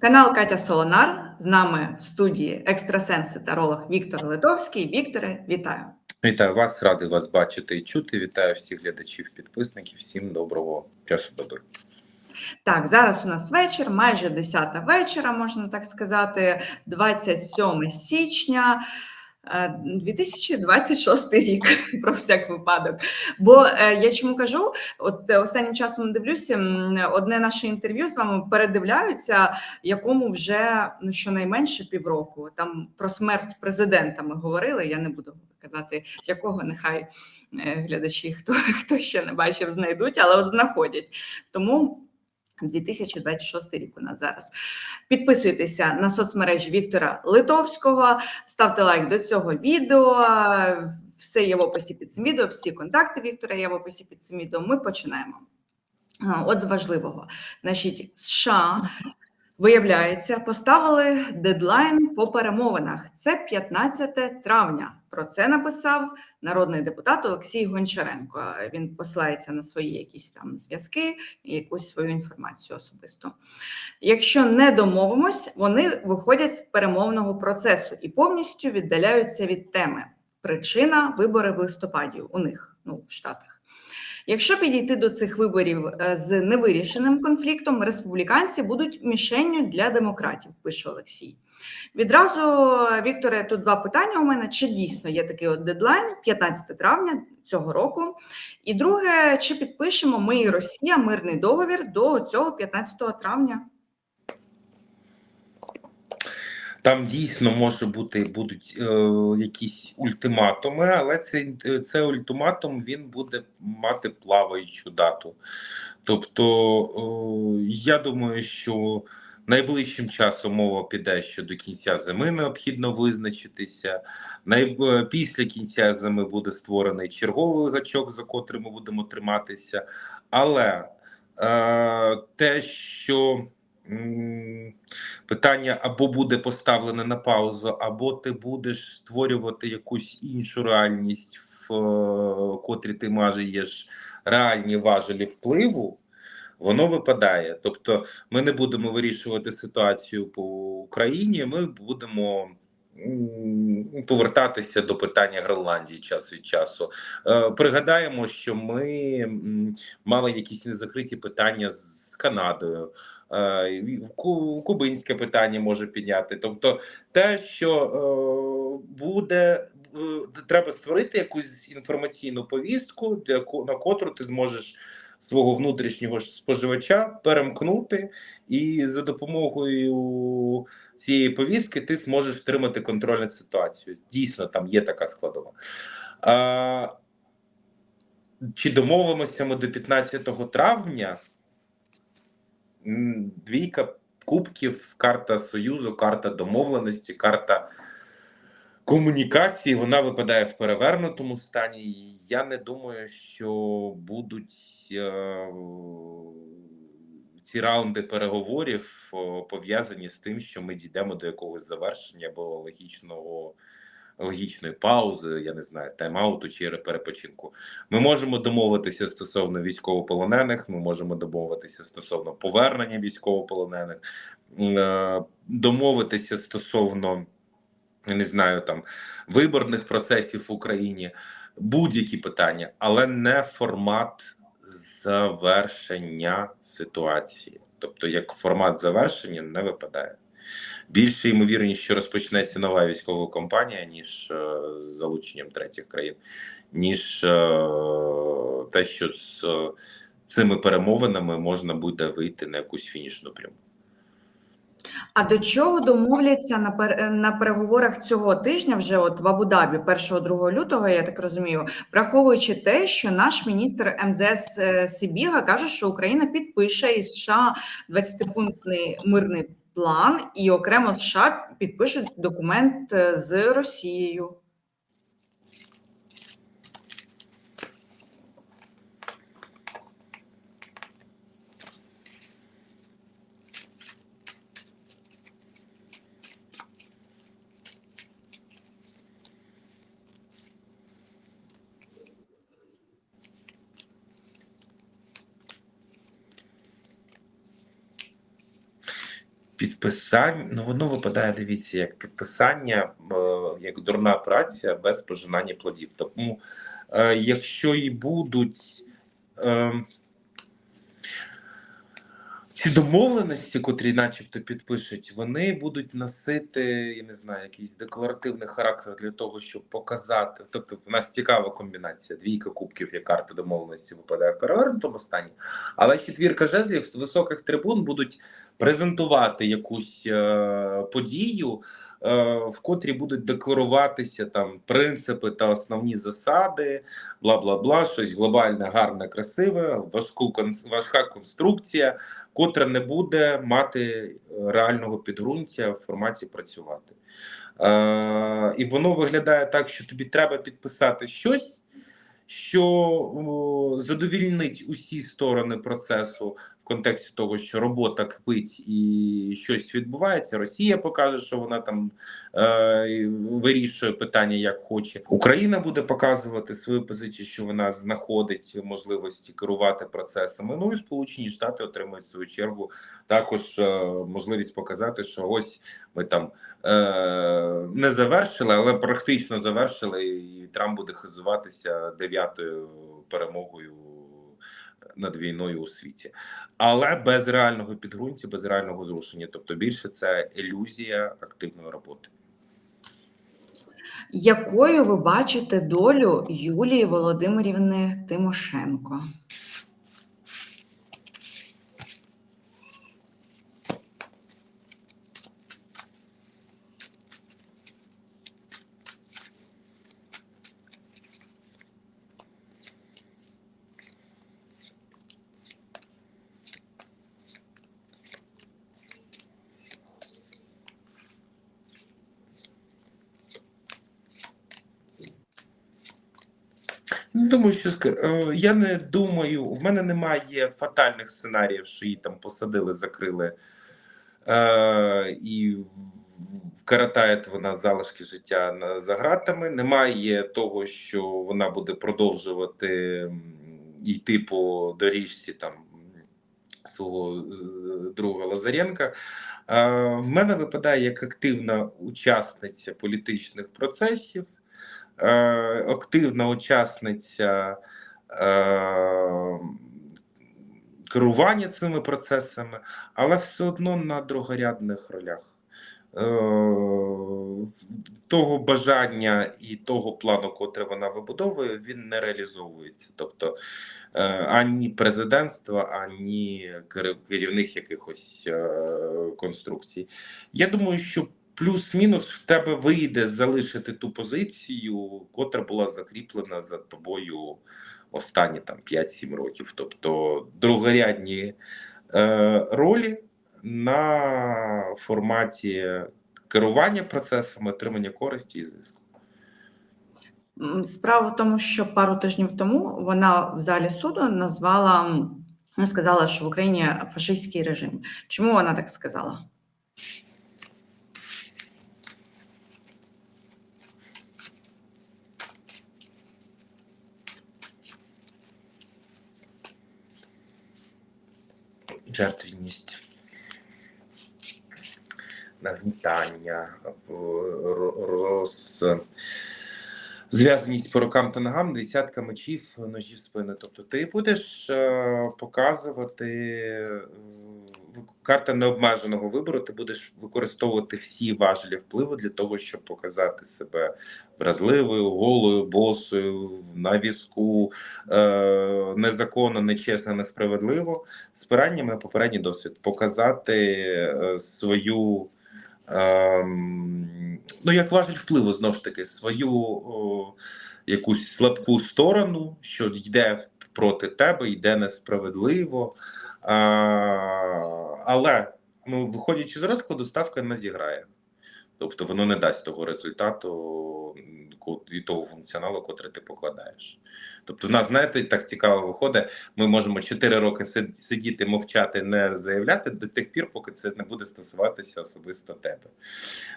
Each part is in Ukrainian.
Канал Катя Солонар з нами в студії Екстрасенси та таролог Віктор Литовський. Вікторе, вітаю! Вітаю вас, радий вас бачити і чути. Вітаю всіх глядачів, підписників. Всім доброго часу доби. Так, зараз у нас вечір, майже 10 вечора, можна так сказати, 27 січня. Е, 2026 рік про всяк випадок. Бо е, я чому кажу, от е, останнім часом дивлюся, одне наше інтерв'ю з вами передивляються, якому вже ну щонайменше півроку. Там про смерть президента ми говорили. Я не буду казати, якого нехай е, глядачі, хто хто ще не бачив, знайдуть, але от знаходять. Тому 2026 рік у нас зараз. Підписуйтеся на соцмережі Віктора Литовського, ставте лайк до цього відео. Все є в описі під цим відео, всі контакти Віктора є в описі під цим відео. Ми починаємо. От з важливого. Значить, США, виявляється, поставили дедлайн по перемовинах. Це 15 травня. Про це написав народний депутат Олексій Гончаренко. Він посилається на свої якісь там зв'язки і якусь свою інформацію особисто. Якщо не домовимось, вони виходять з перемовного процесу і повністю віддаляються від теми. Причина вибори в листопаді у них, ну в Штатах. Якщо підійти до цих виборів е, з невирішеним конфліктом, республіканці будуть мішенню для демократів, пише Олексій. Відразу, Вікторе, тут два питання у мене: чи дійсно є такий от дедлайн 15 травня цього року? І друге, чи підпишемо ми і Росія мирний договір до цього 15 травня? Там дійсно може бути будуть е, якісь ультиматуми, але цей це ультиматум він буде мати плаваючу дату. Тобто, е, я думаю, що найближчим часом мова піде, що до кінця зими необхідно визначитися. Най... е, Після кінця зими буде створений черговий гачок, за котрим ми будемо триматися. Але е, те, що питання або буде поставлене на паузу, або ти будеш створювати якусь іншу реальність, в е, котрі ти маєш реальні важелі впливу. Воно випадає, тобто ми не будемо вирішувати ситуацію по Україні. Ми будемо повертатися до питання Гренландії час від часу. Е, Пригадаємо, що ми мали якісь незакриті питання з Канадою. Е, ку- Кубинське питання може підняти. Тобто, те, що е, буде, е, треба створити якусь інформаційну повістку, на котру ти зможеш свого внутрішнього споживача перемкнути, і за допомогою цієї повістки ти зможеш втримати контроль над ситуацією. Дійсно, там є така складова. Чи домовимося ми до 15 травня? Двійка кубків, карта союзу, карта домовленості, карта комунікації. Вона випадає в перевернутому стані. Я не думаю, що будуть е, ці раунди переговорів пов'язані з тим, що ми дійдемо до якогось завершення або логічного. Логічної паузи, я не знаю, тайм-ауту чи перепочинку. Ми можемо домовитися стосовно військовополонених. Ми можемо домовитися стосовно повернення військовополонених, е, домовитися стосовно не знаю там виборних процесів в Україні, будь-які питання, але не формат завершення ситуації. Тобто, як формат завершення не випадає. Більше ймовірність, що розпочнеться нова військова кампанія, ніж е, з залученням третіх країн, ніж е, те, що з е, цими перемовинами можна буде вийти на якусь фінішну пряму. А до чого домовляться на пер... на переговорах цього тижня, вже от в Абу-Дабі, 1-2 лютого, я так розумію, враховуючи те, що наш міністр МЗС Сибіга каже, що Україна підпише із США 20-пунктний мирний план, і окремо США підпишуть документ е, з Росією. Підписання, ну воно випадає, дивіться, як підписання, е, як дурна праця без пожинання плодів. Тому, е, якщо і будуть е, ці домовленості, котрі начебто підпишуть, вони будуть носити, я не знаю, якийсь декларативний характер для того, щоб показати. Тобто, в нас цікава комбінація: двійка кубків, як карта домовленості випадає в перевернутому стані, але четвірка жезлів з високих трибун будуть презентувати якусь е, подію, е, в котрій будуть декларуватися там принципи та основні засади, бла бла бла, щось глобальне, гарне, красиве, важку важка конструкція, котра не буде мати е, реального підґрунтя в форматі працювати. Е, і воно виглядає так, що тобі треба підписати щось. Що о, задовільнить усі сторони процесу контексті того, що робота кипить і щось відбувається. Росія покаже, що вона там е, вирішує питання як хоче. Україна буде показувати свою позицію, що вона знаходить можливості керувати процесами. Ну і Сполучені Штати отримують в свою чергу також е, можливість показати, що ось ми там е, не завершили, але практично завершили, і Трамп буде хизуватися дев'ятою перемогою над війною у світі, але без реального підґрунтя, без реального зрушення. Тобто, більше це ілюзія активної роботи. Якою ви бачите долю Юлії Володимирівни Тимошенко? Думаю, що е, я не думаю, в мене немає фатальних сценаріїв, що її там посадили, закрили е, і вкаратає вона залишки життя за ґратами. Немає того, що вона буде продовжувати йти по доріжці там свого е, друга Лазаренка. Е, в мене випадає як активна учасниця політичних процесів активна учасниця е, керування цими процесами, але все одно на другорядних ролях. Е, того бажання і того плану, котре вона вибудовує, він не реалізовується. Тобто е, ані президентства, ані керівних якихось е, конструкцій. Я думаю, що плюс-мінус в тебе вийде залишити ту позицію, котра була закріплена за тобою останні там 5-7 років. Тобто другорядні е, ролі на форматі керування процесами, отримання користі і зв'язку. Справа в тому, що пару тижнів тому вона в залі суду назвала, ну, сказала, що в Україні фашистський режим. Чому вона так сказала? Жертвність, нагнітання, ро- роз... зв'язаність по рукам та ногам, десятка мечів, ножів спини. Тобто ти будеш е, показувати карта необмеженого вибору, ти будеш використовувати всі важелі впливу для того, щоб показати себе вразливою, голою, босою, на візку, е, незаконно, нечесно, несправедливо спиранням на попередній досвід, показати е, свою, ну як важить впливу, знову ж таки, свою якусь слабку сторону, що йде проти тебе, йде несправедливо. А, але, ну, виходячи з розкладу, ставка не зіграє. Тобто воно не дасть того результату і того функціоналу, котрий ти покладаєш. Тобто, в нас, знаєте, так цікаво виходить, ми можемо 4 роки сидіти, мовчати, не заявляти до тих пір, поки це не буде стосуватися особисто тебе.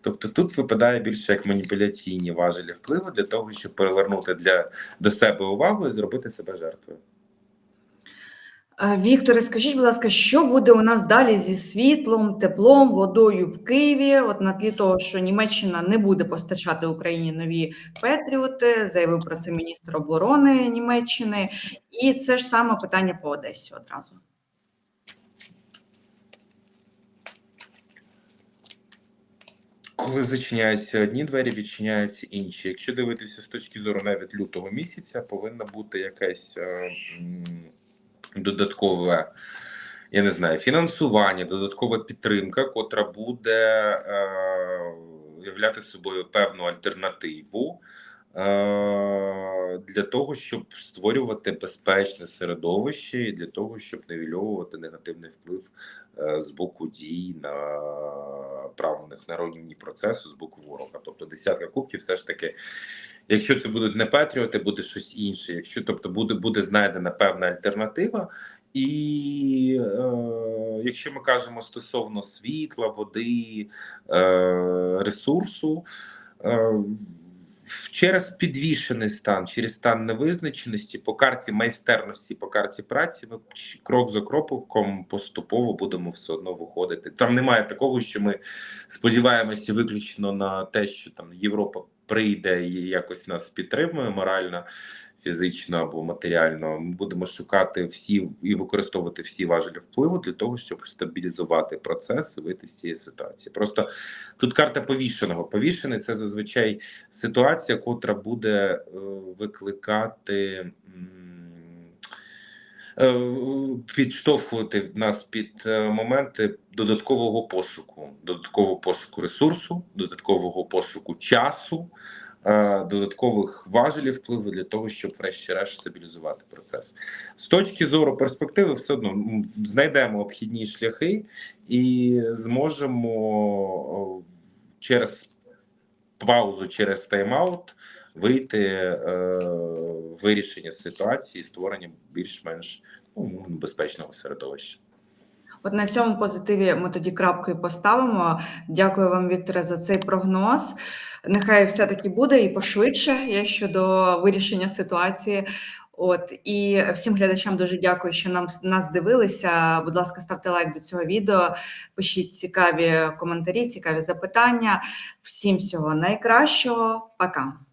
Тобто тут випадає більше як маніпуляційні важелі впливу для того, щоб перевернути для, до себе увагу і зробити себе жертвою. Е, Вікторе, скажіть, будь ласка, що буде у нас далі зі світлом, теплом, водою в Києві? От на тлі того, що Німеччина не буде постачати Україні нові Петріоти, заявив про це міністр оборони Німеччини, і це ж саме питання по Одесі одразу. Коли зачиняються одні двері, відчиняються інші. Якщо дивитися з точки зору навіть лютого місяця, повинна бути якась е, додаткове, я не знаю, фінансування, додаткова підтримка, котра буде е, являти собою певну альтернативу. Е, для того, щоб створювати безпечне середовище і для того, щоб нивельовувати негативний вплив е, з боку дій на правних на процесу з боку ворога. Тобто десятка кубків, все ж таки, якщо це будуть не Петріоти, буде щось інше. Якщо тобто буде, буде знайдена певна альтернатива, і е, якщо ми кажемо стосовно світла, води, е, ресурсу. Е, Через підвішений стан, через стан невизначеності по карті майстерності, по карті праці, ми крок за кроком поступово будемо все одно виходити. Там немає такого, що ми сподіваємося виключно на те, що там Європа прийде і якось нас підтримує морально, фізично або матеріально. Ми будемо шукати всі і використовувати всі важелі впливу для того, щоб стабілізувати процес і вийти з цієї ситуації. Просто тут карта повішеного. Повішений це зазвичай ситуація, котра буде е, викликати. е, Підштовхувати нас під е, моменти додаткового пошуку, додаткового пошуку ресурсу, додаткового пошуку часу, додаткових важелів впливу для того, щоб врешті-решт стабілізувати процес. З точки зору перспективи, все одно знайдемо обхідні шляхи і зможемо через паузу, через тайм-аут вийти е, вирішення ситуації, створення більш-менш ну, безпечного середовища. От на цьому позитиві ми тоді крапкою поставимо. Дякую вам, Вікторе, за цей прогноз. Нехай все таки буде і пошвидше є щодо вирішення ситуації. От і всім глядачам дуже дякую, що нам нас дивилися. Будь ласка, ставте лайк до цього відео, пишіть цікаві коментарі, цікаві запитання. Всім всього найкращого. Пока.